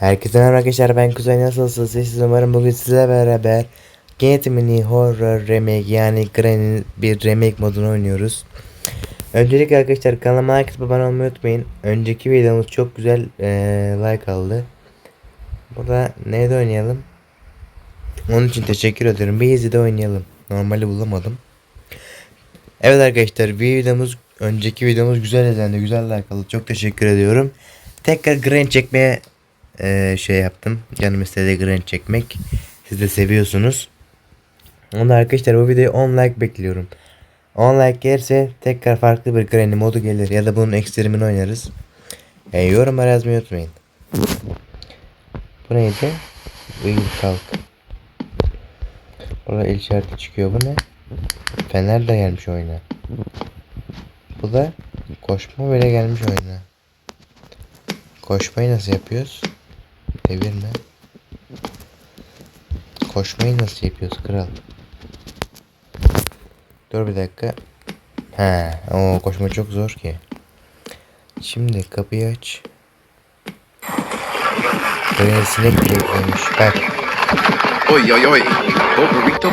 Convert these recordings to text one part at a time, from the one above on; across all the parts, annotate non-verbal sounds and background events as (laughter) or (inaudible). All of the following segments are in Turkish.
Herkese merhaba arkadaşlar ben Kuzey nasılsınız siz umarım bugün sizle beraber Get Mini Horror Remake yani Granny bir remake modunu oynuyoruz. Öncelikle arkadaşlar kanalıma atıp abone olmayı unutmayın. Önceki videomuz çok güzel eee, like aldı. Burada neyde oynayalım? Onun için teşekkür ederim. Bir izide oynayalım. Normali bulamadım. Evet arkadaşlar videomuz önceki videomuz güzel izlendi. Güzel like aldı. Çok teşekkür ediyorum. Tekrar Granny çekmeye eee, şey yaptım. Canım istedi Granny çekmek. Siz de seviyorsunuz. Onda arkadaşlar bu videoya 10 like bekliyorum. 10 like gelirse tekrar farklı bir Granny modu gelir ya da bunun ekstremini oynarız. E, yorumlara yazmayı unutmayın. Bu neydi? Uyur kalk. Orada el işareti çıkıyor. Bu ne? Fener de gelmiş oyuna. Bu da koşma böyle gelmiş oyuna. Koşmayı nasıl yapıyoruz? Devirme. Koşmayı nasıl yapıyoruz kral? Dur bir dakika. He, o koşma çok zor ki. Şimdi kapıyı aç. Buraya sinek bile eklemiş. Bak. Oi, oi, oi. Oh, burrito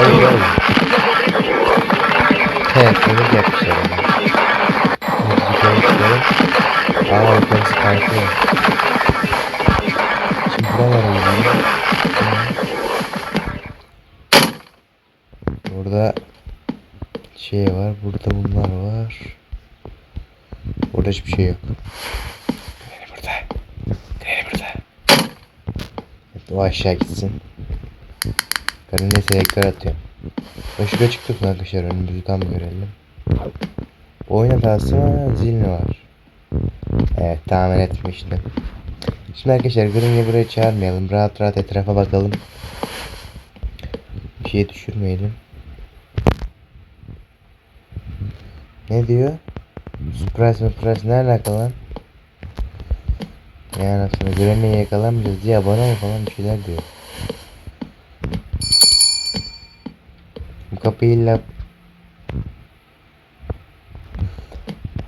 Oy oy. He, komik yapmışlar ama. Aa yukarısı farklı. Şimdi buralara gidelim. Burada şey var. Burada bunlar var. Burada hiçbir şey yok. Granny burada. Granny burada. Evet, o aşağı gitsin. Ben de selektör atıyorum. Ben şuraya çıktık arkadaşlar önümüzü tam görelim. Oyun hatası mı zil mi var? Evet tahmin etmiştim. Şimdi arkadaşlar Green'i buraya çağırmayalım. Rahat rahat etrafa bakalım. Bir şey düşürmeyelim. Ne diyor? Surprise surprise ne alaka lan? Yani aslında Granny'i yakalamayacağız diye abone ol falan bir şeyler diyor. Bu kapıyı illa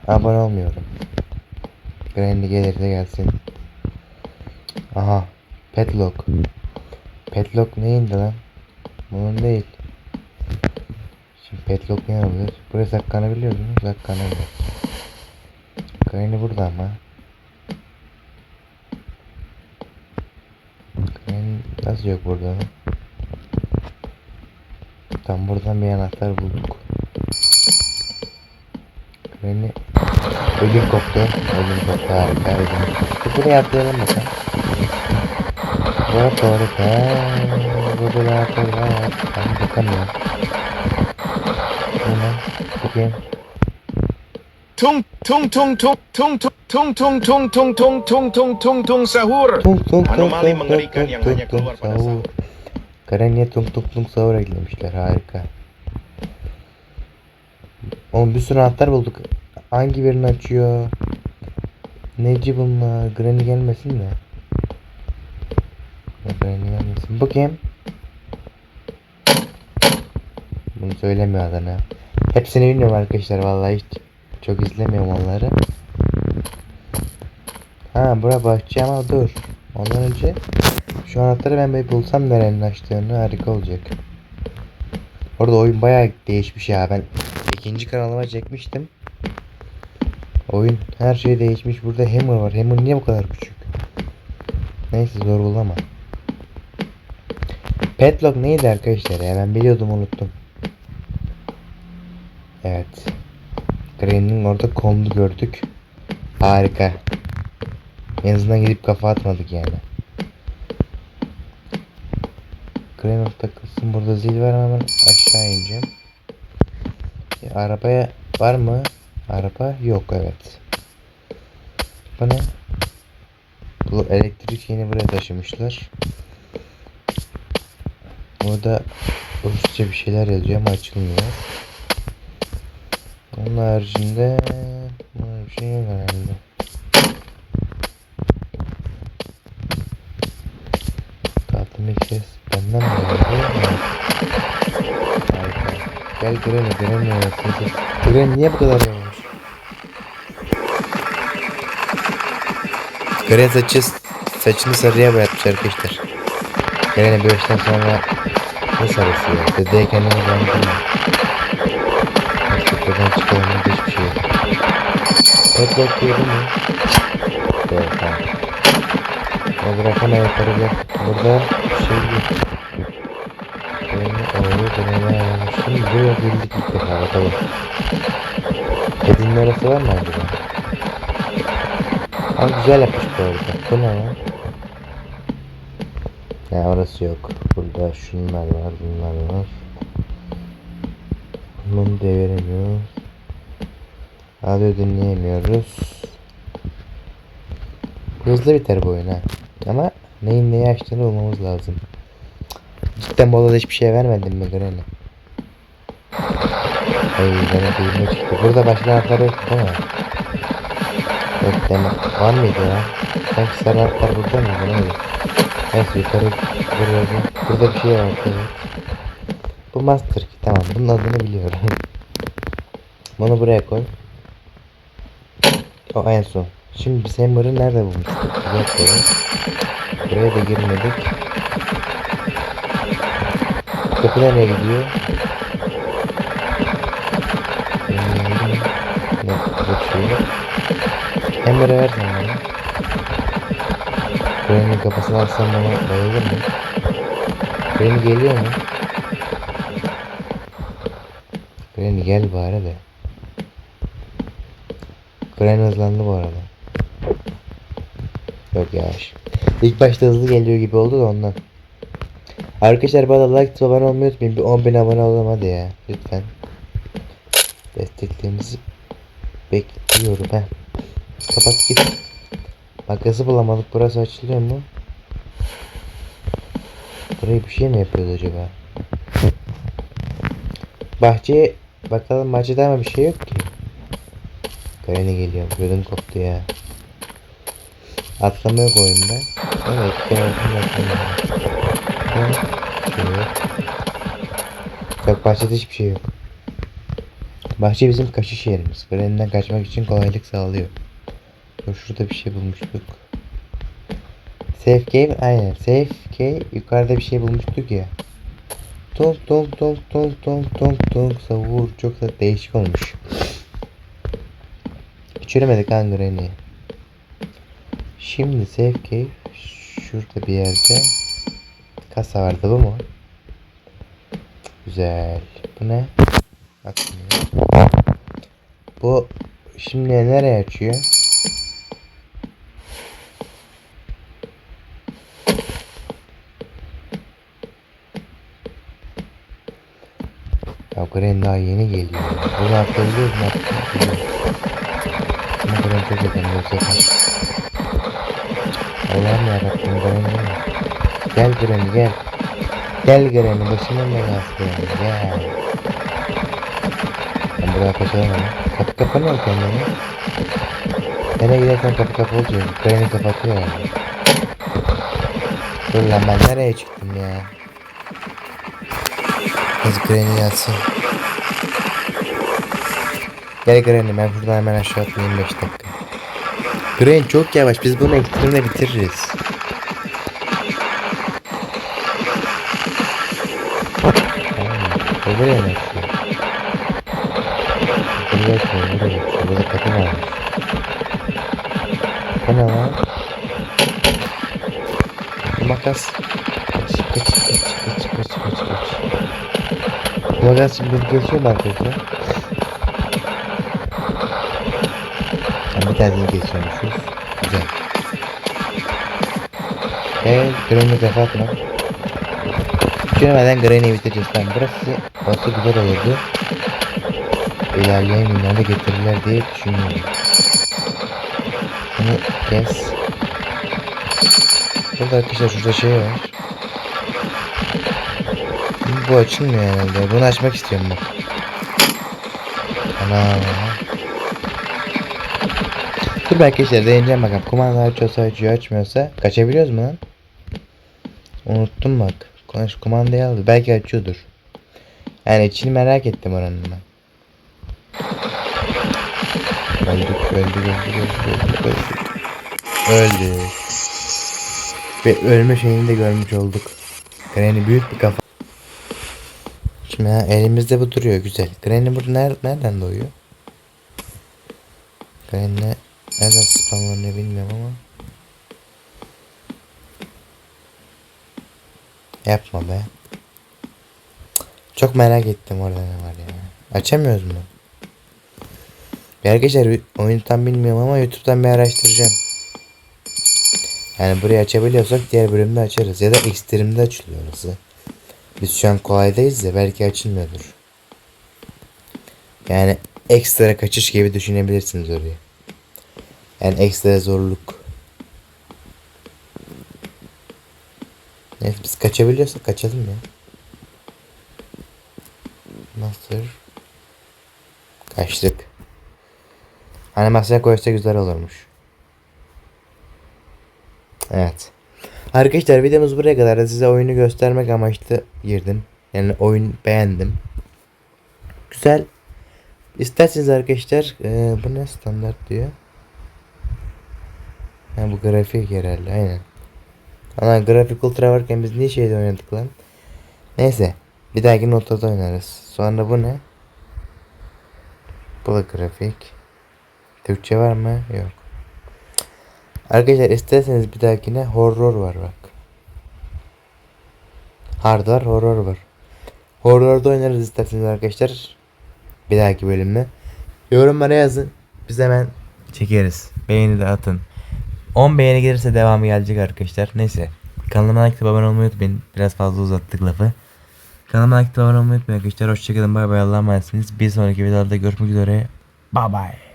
abone olmuyorum. Granny gelirse gelsin. Aha. Petlock. Petlock neyindi lan? Bunun değil. Şimdi petlock ne olabilir? Buraya saklanabiliyor musunuz? Saklanabilir. Granny burada ama. Granny nasıl yok burada? Tam buradan bir anahtar bulduk. Granny Ölüm koptu. Ölüm koptu harika. Ölüm koptu. Buraya atlayalım bakalım. Doğru gel. Burada da atlayalım. Ben bakamıyorum. Bu kim? Tung, tung, tung, tung, tung, tung, tung, tung, tung, tung, tung, tung, tung, tung, sahur. Tung tung tung tung tung mengerikan tung yang tung hanya tung keluar pada sahur. Granny'e tung tung tung sahur eklemişler harika. Oğlum bir sürü anahtar bulduk. Hangi birini açıyor? Neci bunlar? Granny gelmesin de. Granny gelmesin. Bu kim? Bunu söylemiyor adına. Hepsini bilmiyorum arkadaşlar vallahi hiç çok izlemiyorum onları. Ha bura bahçe ama dur. Ondan önce şu anahtarı ben bir bulsam nerenin açtığını harika olacak. Orada oyun bayağı değişmiş ya ben ikinci kanalıma çekmiştim. Oyun her şey değişmiş. Burada Hammer var. Hammer niye bu kadar küçük? Neyse zor bulama. Petlock neydi arkadaşlar ya ben biliyordum unuttum. Evet. Granny'nin orada kolunu gördük. Harika. En azından gidip kafa atmadık yani. Granny takılsın burada zil var hemen aşağı ineceğim. Ya, arabaya var mı? Araba yok evet. Bu ne? Bu elektrik şeyini buraya taşımışlar. Burada Rusça bir şeyler yazıyor ama açılmıyor. Onun haricinde böyle bir şey yok herhalde. Tatlım ses benden mi geldi? Gel Granny arasını ses. Granny niye bu kadar yavaş? Granny saçı saçını sarıya boyatmış arkadaşlar. Yani bu yaştan sonra ne sarısı ya? Dedeye kendini Artık buradan çıkalım da hiçbir şey yok. Evet bakıyorum mu? Evet tamam. O bırakana yukarı gel. Burada şey yok. Beni oğlu beni Şimdi buraya girdik ilk defa bakalım. Kedinin arası var mı acaba? Ama güzel yapmış bu arada. Bu ne lan? Ya orası yok. Burada şunlar var, bunlar var. Bunu deviremiyoruz. Radyo dinleyemiyoruz. Hızlı biter bu oyun ha. Ama neyin neyi açtığını bulmamız lazım. Cidden bu odada hiçbir şey vermedin mi Granny? Ay bana duyma çıktı. Burada başka anahtar yok mi? Yok demek. Var mıydı ya? Sanki anahtar burada mıydı? Neydi? Neyse yukarı burada, burada bir şey var. Evet. Bu master key. Tamam bunun adını biliyorum. (laughs) Bunu buraya koy. O en son. Şimdi biz Hammer'ı nerede bulmuştuk? Buraya koyalım. Buraya da girmedik. Kapı nereye gidiyor? Ne geçiyor? Hammer'ı versen bana. Buranın kafasını alsam bana bayılır mı? Granny geliyor mu? Granny gel bari de. Granny hızlandı bu arada. Yok yavaş. İlk başta hızlı geliyor gibi oldu da ondan. Arkadaşlar bana like atıp abone olmayı unutmayın. Bir 10.000 abone olalım ya. Lütfen. Desteklerinizi bekliyorum ha. Kapat git. Makası bulamadık. Burası açılıyor mu? Burayı bir şey mi yapıyoruz acaba? Bahçeye bakalım bahçede ama bir şey yok ki. Granny geliyor. Gözüm koptu ya. Atlama yok oyunda. Evet, kere atlama. Yok. Yok bahçede hiçbir şey yok. Bahçe bizim kaçış yerimiz. Granny'den kaçmak için kolaylık sağlıyor. Dur şurada bir şey bulmuştuk. Safe game aynen. Safe key yukarıda bir şey bulmuştuk ya. Tonk tonk tonk tonk tonk tonk tonk savur çok da değişik olmuş. Hiç Çöremedik ha. Şimdi safe key şurada bir yerde kasa vardı bu mu? Güzel. Bu ne? Bakmıyor. Bu şimdi nereye açıyor? Ya Gren daha yeni geliyor. Bunu atlayabiliyoruz mu? Ama Gren çok bu sefer. Allah'ım yarabbim Gren. Gel Gren gel. Gel Gren başımın belası Gren gel. Buraya kaçalım ama. Kapı kapanıyor mu kendini? Nereye gidersen kapı kapalı oluyor. Gren'i kapatıyor yani. Dur lan ben nereye çıktım ya? Kız Granny yatsın. Gel Granny ben şuradan hemen aşağı atlayayım 5 dakika. Granny çok yavaş biz bunu ekstremle bitiririz. Tamam mı? Mı? Buraya açıyor, buraya açıyor. Burada kapı varmış. Bu ne lan? Makas. Kaç, kaç, kaç, kaç, kaç, kaç, kaç. Bu makas şimdi beni mu arkadaşlar? Yani bir tanesini kesiyormuşuz. Güzel. Eee Granny defa atma. Düşünmeden Granny'i bitireceğiz. Tamam burası, burası güzel olurdu. İlerleyen günlerde getirirler diye düşünüyorum. Bunu kes. Burada arkadaşlar şurada şey var. Bu açılmıyor herhalde. Bunu açmak istiyorum bak. Ana. Dur arkadaşlar deneyeceğim bakalım. Kumandalar açıyorsa açıyor açmıyorsa. Kaçabiliyoruz mu lan? Unuttum bak. Konuş kumandayı aldı. Belki açıyordur. Yani içini merak ettim oranın ben. Öldük öldük öldük öldük öldük öldük. Ve ölme şeyini de görmüş olduk. Granny büyük bir kafa. Şimdi ha, elimizde bu duruyor güzel. Granny burada ner nereden doğuyor? Granny ne- nereden spawnlanıyor bilmiyorum ama. Yapma be. Çok merak ettim orada ne var ya. Açamıyoruz mu? Arkadaşlar oyunu tam bilmiyorum ama YouTube'dan bir araştıracağım. Yani burayı açabiliyorsak diğer bölümde açarız. Ya da ekstremde açılıyor orası. Biz şu an kolaydayız ya belki açılmıyordur. Yani ekstra kaçış gibi düşünebilirsiniz orayı. Yani ekstra zorluk. Neyse biz kaçabiliyorsak kaçalım ya. Master. Kaçtık. Animasyon koysa güzel olurmuş. Evet. Arkadaşlar videomuz buraya kadar da size oyunu göstermek amaçlı girdim. Yani oyun beğendim. Güzel. İsterseniz arkadaşlar eee, bu ne standart diyor. Ha bu grafik herhalde aynen. Ama grafik ultra varken biz niye şeyde oynadık lan? Neyse. Bir dahaki notada oynarız. Sonra bu ne? Bu da grafik. Türkçe var mı? Yok. Arkadaşlar isterseniz bir dahakine horror var bak. Hard var, horror var. Horror'da oynarız isterseniz arkadaşlar. Bir dahaki bölümde. Yorumlara yazın. Biz hemen çekeriz. Beğeni de atın. 10 beğeni gelirse devamı gelecek arkadaşlar. Neyse. Kanalıma like abone olmayı unutmayın. Biraz fazla uzattık lafı. Kanalıma like abone olmayı unutmayın arkadaşlar. Hoşçakalın. Bay bay. Allah'a emanetsiniz. Bir sonraki videolarda görüşmek üzere. Bye bye.